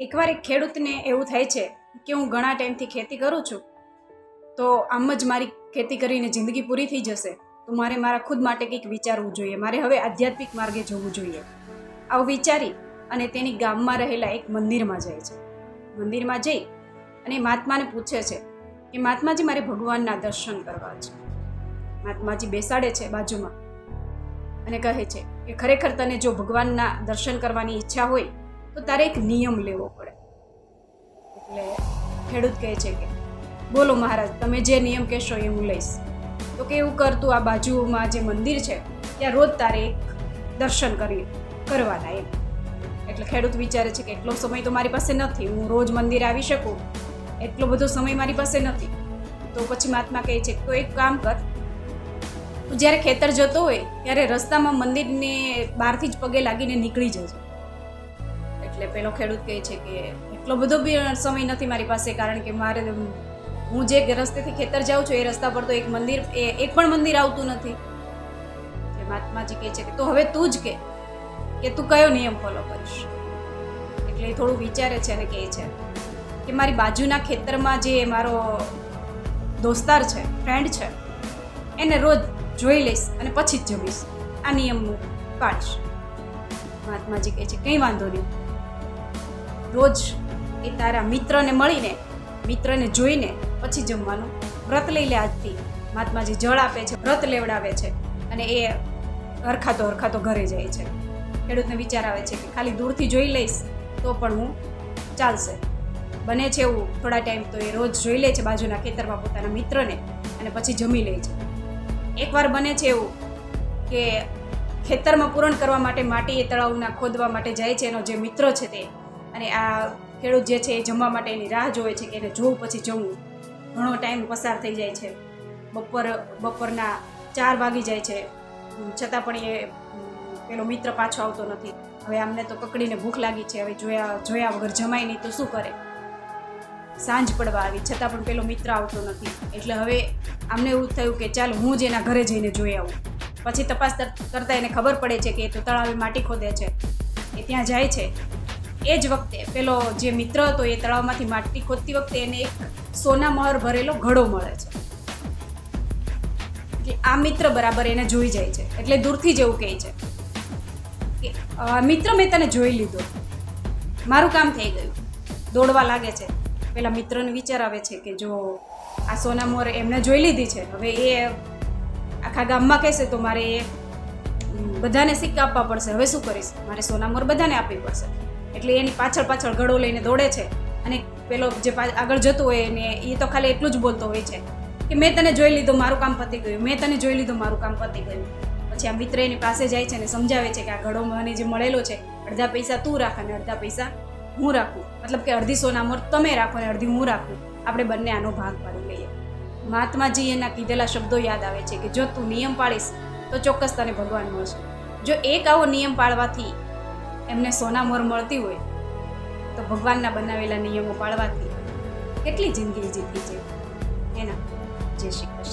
એકવાર એક ખેડૂતને એવું થાય છે કે હું ઘણા ટાઈમથી ખેતી કરું છું, તો આમ જ મારી ખેતી કરીને જિંદગી પૂરી થઈ જશે, તો મારે મારા ખુદ માટે કંઈક વિચારવું જોઈએ. મારે હવે આધ્યાત્મિક માર્ગે જવું જોઈએ. આવું વિચારી અને તેની ગામમાં રહેલા એક મંદિરમાં જાય છે. મંદિરમાં જઈ અને મહાત્માને પૂછે છે કે, મહાત્માજી, મારે ભગવાનના દર્શન કરવા છે. મહાત્માજી બેસાડે છે બાજુમાં અને કહે છે કે, ખરેખર તને જો ભગવાનના દર્શન કરવાની ઈચ્છા હોય તો તારે એક નિયમ લેવો પડે. એટલે ખેડૂત કહે છે કે, બોલો મહારાજ, તમે જે નિયમ કહેશો એ હું લઈશ. તો કે એવું કરતું આ બાજુમાં જે મંદિર છે, ત્યાં રોજ તારે એક દર્શન કરી, કરવાના એમ. એટલે ખેડૂત વિચારે છે કે એટલો સમય તો મારી પાસે નથી, હું રોજ મંદિર આવી શકું. એટલો બધો સમય મારી પાસે નથી. તો પછી મહાત્મા કહે છે, તો એક કામ કર, તું જ્યારે ખેતર જતો હોય, ત્યારે રસ્તામાં મંદિરને બહારથી જ પગે લાગીને નીકળી જજો. એટલે પેલો ખેડૂત કહે છે કે એટલો બધો બી સમય નથી મારી પાસે, કારણ કે મારે હું જે રસ્તેથી ખેતર જાઉં છું એ રસ્તા પર તો એક મંદિર, એ એક પણ મંદિર આવતું નથી. એટલે મહાત્માજી કહે છે કે તો હવે તું જ કે કે તું કયો નિયમ ફોલો કરીશ? એટલે એ થોડું વિચારે છે અને કહે છે કે મારી બાજુના ખેતરમાં જે મારો દોસ્તાર છે ફ્રેન્ડ છે, એને રોજ જોઈ લઈશ અને પછી જ જમીશ. આ નિયમ હું પાડીશ મહાત્માજી કહે છે, કંઈ વાંધો નહીં. રોજ એ તારા મિત્રને મળીને, મિત્રને જોઈને પછી જમવાનું. વ્રત લઈ લે આજથી. મહાત્માજી જળ આપે છે, વ્રત લેવડાવે છે અને એ હરખાતો હરખાતો ઘરે જાય છે. ખેડૂતને વિચાર આવે છે કે ખાલી દૂરથી જોઈ લઈશ તો પણ હું ચાલશે. બને છે એવું થોડા ટાઈમ તો એ રોજ જોઈ લે છે બાજુના ખેતરમાં પોતાના મિત્રને અને પછી જમી લે છે. એકવાર બને છે એવું કે ખેતરમાં પૂરણ કરવા માટે માટી એ તળાવના ખોદવા માટે જાય છે એનો જે મિત્ર છે તે અને આ ખેડૂત જે છે એ જમવા માટે એની રાહ જોવે છે કે એને જોવું પછી જમવું. ઘણો ટાઈમ પસાર થઈ જાય છે. બપોર, બપોરના ચાર વાગી જાય છે. છતાં પણ એ પેલો મિત્ર પાછો આવતો નથી. હવે આમને તો કકડીને ભૂખ લાગી છે. હવે જોયા જોયા વગર જમાય નહીં તો શું કરે? સાંજ પડવા આવી. છતાં પણ પેલો મિત્ર આવતો નથી. એટલે હવે આમને એવું થયું કે ચાલ હું જ એના ઘરે જઈને જોઈ આવું. પછી તપાસ કરતાં એને ખબર પડે છે કે એ તો તળાવે માટી ખોદે છે. એ ત્યાં જાય છે. એ જ વખતે પેલો જે મિત્ર હતો એ તળાવમાંથી માટી ખોદતી વખતે એને એક સોના મહર ભરેલો ઘડો મળે છે. એટલે આ મિત્ર બરાબર એને જોઈ જાય છે. એટલે દૂરથી જ એવું કહે છે કે મિત્ર, મેં તને જોઈ લીધો. મારું કામ થઈ ગયું. દોડવા લાગે છે. પેલા મિત્રને વિચાર આવે છે કે જો આ સોના મોર એમને જોઈ લીધી છે. હવે એ આખા ગામમાં કહેશે તો મારે એ બધાને સિક્કા આપવા પડશે. હવે શું કરીશ? મારે સોના મોર બધાને આપવી પડશે. એટલે એની પાછળ પાછળ ઘડો લઈને દોડે છે. અને પેલો જે આગળ જતો હોય એને, એ તો ખાલી એટલું જ બોલતો હોય છે કે મેં તને જોઈ લીધું, મારું કામ પતી ગયું. મેં તને જોઈ લીધું, મારું કામ પતી ગયું. પછી આ મિત્ર એની પાસે જાય છે અને સમજાવે છે કે આ ઘડો મને જે મળેલો છે, અડધા પૈસા તું રાખ અને અડધા પૈસા હું રાખું. મતલબ કે અડધી સોનામોર તમે રાખો અને અડધી હું રાખું. આપણે બંને આનો ભાગ પાડી લઈએ. મહાત્માજી એના કીધેલા શબ્દો યાદ આવે છે કે જો તું નિયમ પાડીશ, તો ચોક્કસ તને ભગવાન મળશે. જો એક આવો નિયમ પાળવાથી એમને સોના મોર મળતી હોય, તો ભગવાનના બનાવેલા નિયમો પાળવાથી કેટલી જિંદગી જીતી છે. એના. જય શ્રી